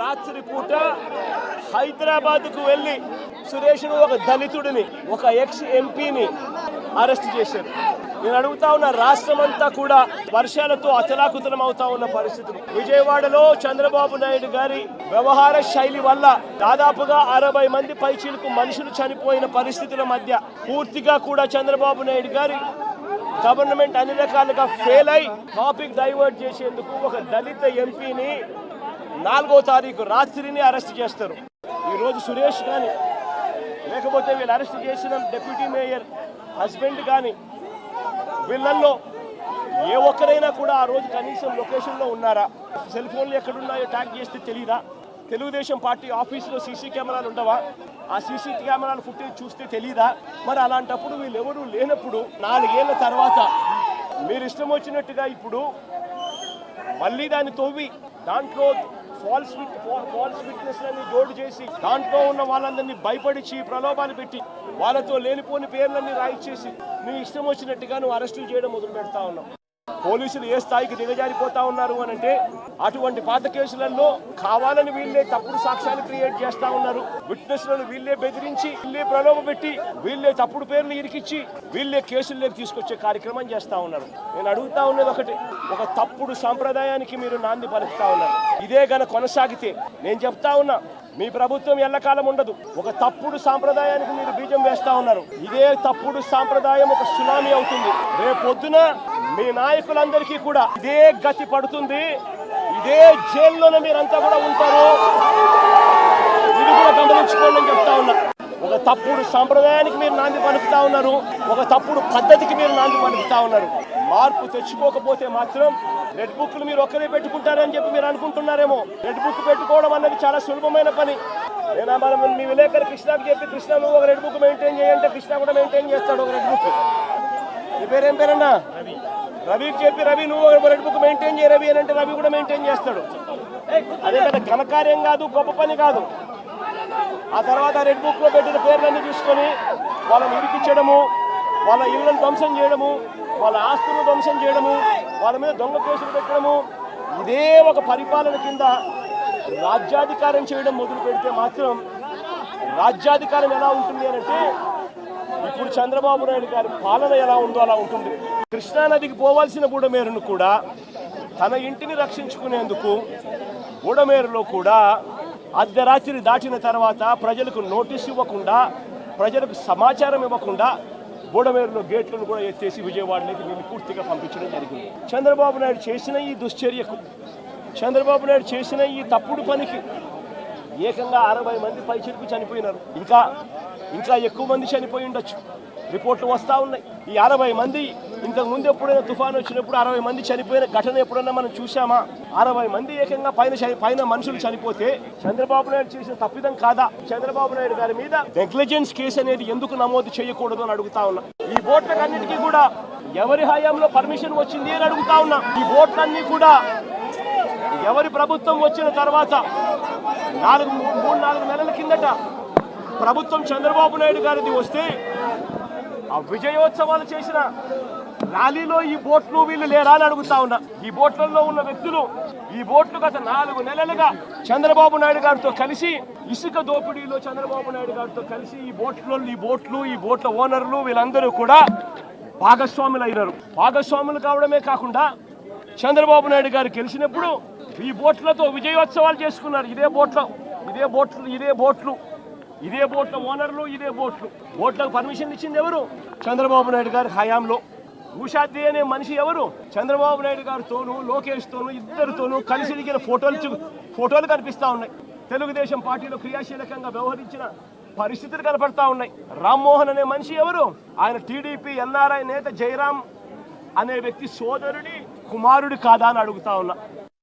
రాత్రి పూట హైదరాబాద్కు వెళ్ళి సురేష్ ఒక దళితుడిని ఒక ఎక్స్ ఎంపీని అరెస్ట్ చేశారు. నేను అడుగుతా ఉన్న రాష్ట్రం అంతా కూడా వర్షాలతో అతలాకుతలం అవుతా ఉన్న పరిస్థితులు. విజయవాడలో చంద్రబాబు నాయుడు గారి వ్యవహార శైలి వల్ల దాదాపుగా అరవై మంది పైచీలకు మనుషులు చనిపోయిన పరిస్థితుల మధ్య పూర్తిగా కూడా చంద్రబాబు నాయుడు గారి గవర్నమెంట్ అన్ని రకాలుగా ఫెయిల్ అయి టాపిక్ డైవర్ట్ చేసేందుకు ఒక దళిత ఎంపీని నాలుగో తారీఖు రాత్రిని అరెస్ట్ చేస్తారు. ఈరోజు సురేష్ కానీ లేకపోతే వీళ్ళు అరెస్ట్ చేసిన డిప్యూటీ మేయర్ హస్బెండ్ కానీ వీళ్ళల్లో ఏ ఒక్కరైనా కూడా ఆ రోజు కనీసం లొకేషన్లో ఉన్నారా? సెల్ ఫోన్లు ఎక్కడున్నాయో ట్యాగ్ చేస్తే తెలియదా తెలుగుదేశం పార్టీ ఆఫీసులో సీసీ కెమెరాలు ఉండవా? ఆ సీసీ కెమెరాల ఫుటేజ్ చూస్తే తెలియదా మరి అలాంటప్పుడు వీళ్ళెవరూ లేనప్పుడు నాలుగేళ్ళ తర్వాత మీరు ఇష్టం వచ్చినట్టుగా ఇప్పుడు మళ్ళీ దాన్ని తవ్వి దాంట్లో ఫాల్స్ విట్ ఫాల్స్ విట్నెస్లన్నీ జోడు చేసి దాంట్లో ఉన్న వాళ్ళందరినీ భయపడిచి ప్రలోభాలు పెట్టి వాళ్ళతో లేనిపోని పేర్లన్నీ రాయిచ్చేసి మీ ఇష్టం వచ్చినట్టుగా నువ్వు అరెస్టులు చేయడం మొదలు పెడతా ఉన్నావు. పోలీసులు ఏ స్థాయికి దిగజారిపోతా ఉన్నారు అని అంటే అటువంటి పాత కేసులలో కావాలని వీళ్ళే తప్పుడు సాక్ష్యాలు క్రియేట్ చేస్తా ఉన్నారు. విట్నెస్లను వీళ్ళే బెదిరించి వీళ్ళే ప్రలోభ పెట్టి వీళ్ళే తప్పుడు పేర్లు ఇరికిచ్చి వీళ్ళే కేసుల్లోకి తీసుకొచ్చే కార్యక్రమం చేస్తా ఉన్నారు. నేను అడుగుతా ఉన్నది ఒకటి ఒక తప్పుడు సాంప్రదాయానికి మీరు నాంది పలుకుతా ఉన్నారు. ఇదే గన కొనసాగితే నేను చెప్తా ఉన్నా మీ ప్రభుత్వం ఎల్లకాలం ఉండదు. ఒక తప్పుడు సాంప్రదాయానికి మీరు బీజం వేస్తా ఉన్నారు. ఇదే తప్పుడు సాంప్రదాయం ఒక సునామీ అవుతుంది. రేపొద్దున మీ నాయకులందరికీ కూడా ఇదే గతి పడుతుంది. ఇదే జైల్లోనే మీరంతా కూడా ఉంటారు. ఇది కూడా గమనించుకోండి అని చెప్తా ఉన్నా. ఒక తప్పుడు సంప్రదాయానికి మీరు నాంది పలుకుతా ఉన్నారు ఒక తప్పుడు పద్ధతికి మీరు నాంది పలుకుతా ఉన్నారు. మార్పు తెచ్చుకోకపోతే మాత్రం రెడ్ బుక్లు మీరు ఒక్కరే పెట్టుకుంటారని చెప్పి మీరు అనుకుంటున్నారేమో. రెడ్ బుక్ పెట్టుకోవడం అన్నది చాలా సులభమైన పని. నేను మనం మీ విలేకరు కృష్ణకు చెప్పి కృష్ణ నువ్వు ఒక రెడ్ బుక్ మెయింటైన్ చేయంటే కృష్ణ కూడా మెయింటైన్ చేస్తాడు ఒక రెడ్ బుక్. నీ పేరేం పేరన్నా? రవికి చెప్పి రవి నువ్వు ఒక రెడ్ బుక్ మెయింటైన్ చేయ రవి అని అంటే రవి కూడా మెయింటైన్ చేస్తాడు. అదే పెద్ద ఘనకార్యం కాదు గొప్ప పని కాదు. ఆ తర్వాత రెడ్ బుక్లో పెట్టిన పేర్లన్నీ చూసుకొని వాళ్ళని ఇరికిచ్చడము వాళ్ళ ఇళ్ళను ధ్వంసం చేయడము వాళ్ళ ఆస్తులను ధ్వంసం చేయడము వాళ్ళ మీద దొంగ కేసులు పెట్టడము. ఇదే ఒక పరిపాలన కింద రాజ్యాధికారం చేయడం మొదలు పెడితే మాత్రం రాజ్యాధికారం ఎలా ఉంటుంది అంటే ఇప్పుడు చంద్రబాబు నాయుడు గారి పాలన ఎలా ఉందో అలా ఉంటుంది. కృష్ణానదికి పోవాల్సిన బుడమేరును కూడా తన ఇంటిని రక్షించుకునేందుకు బుడమేరులో కూడా అర్ధరాత్రి దాటిన తర్వాత ప్రజలకు నోటీస్ ఇవ్వకుండా ప్రజలకు సమాచారం ఇవ్వకుండా బోడమేరులో గేట్లను కూడా ఎత్తేసి విజయవాడలోకి వీళ్ళు పూర్తిగా పంపించడం జరిగింది. చంద్రబాబు నాయుడు చేసిన ఈ దుశ్చర్యకు చంద్రబాబు నాయుడు చేసిన ఈ తప్పుడు పనికి ఏకంగా అరవై మంది పైచిలకు చనిపోయినారు. ఇంకా ఇంకా ఎక్కువ మంది చనిపోయి ఉండొచ్చు. రిపోర్ట్లు వస్తూ ఉన్నాయి. ఈ అరవై మంది ఇంతకు ముందు ఎప్పుడైనా తుఫాను వచ్చినప్పుడు అరవై మంది చనిపోయిన ఘటన ఎప్పుడైనా మనం చూసామా అరవై మంది ఏకంగా పైన పైన మనుషులు చనిపోతే చంద్రబాబు నాయుడు చేసిన తప్పిదం కాదా? చంద్రబాబు నాయుడు గారి మీద నెగ్లిజెన్స్ కేసు అనేది ఎందుకు నమోదు చేయకూడదు అని అడుగుతా ఉన్నా. ఈ బోట్లకన్నిటికీ కూడా ఎవరి హయాంలో పర్మిషన్ వచ్చింది అని అడుగుతా ఉన్నా. ఈ బోట్లన్నీ కూడా ఎవరి ప్రభుత్వం వచ్చిన తర్వాత నాలుగు మూడు నాలుగు నెలల కిందట ప్రభుత్వం చంద్రబాబు నాయుడు గారిది వస్తే ఆ విజయోత్సవాలు చేసిన ర్యాలీలో ఈ బోట్లు వీళ్ళు లేరా అని అడుగుతా ఉన్నా. ఈ బోట్లలో ఉన్న వ్యక్తులు ఈ బోట్లు గత నాలుగు నెలలుగా చంద్రబాబు నాయుడు గారితో కలిసి ఇసుక దోపిడీలో చంద్రబాబు నాయుడు గారితో కలిసి ఈ బోట్లో ఈ బోట్లు ఈ బోట్ల ఓనర్లు వీళ్ళందరూ కూడా భాగస్వాములు అయినారు. భాగస్వాములు కావడమే కాకుండా చంద్రబాబు నాయుడు గారు గెలిచినప్పుడు ఈ బోట్లతో విజయోత్సవాలు చేసుకున్నారు. ఇదే బోట్లో ఇదే బోట్లు ఇదే బోట్లు. ఇదే బోట్ల ఓనర్లు ఇదే బోట్లు. బోట్లకు పర్మిషన్ ఇచ్చింది ఎవరు? చంద్రబాబు నాయుడు గారి హయాంలో. ఉషాద్రి అనే మనిషి ఎవరు? చంద్రబాబు నాయుడు గారితోనూ లోకేష్తోనూ ఇద్దరితోనూ కలిసి దిగిన ఫోటోలు ఫోటోలు కనిపిస్తా ఉన్నాయి. తెలుగుదేశం పార్టీలో క్రియాశీలకంగా వ్యవహరించిన పరిస్థితులు కనపడతా ఉన్నాయి. రామ్మోహన్ అనే మనిషి ఎవరు? ఆయన టీడీపీ ఎన్ఆర్ఐ నేత జయరాం అనే వ్యక్తి సోదరుడి కుమారుడి కాదా అని అడుగుతా ఉన్నా.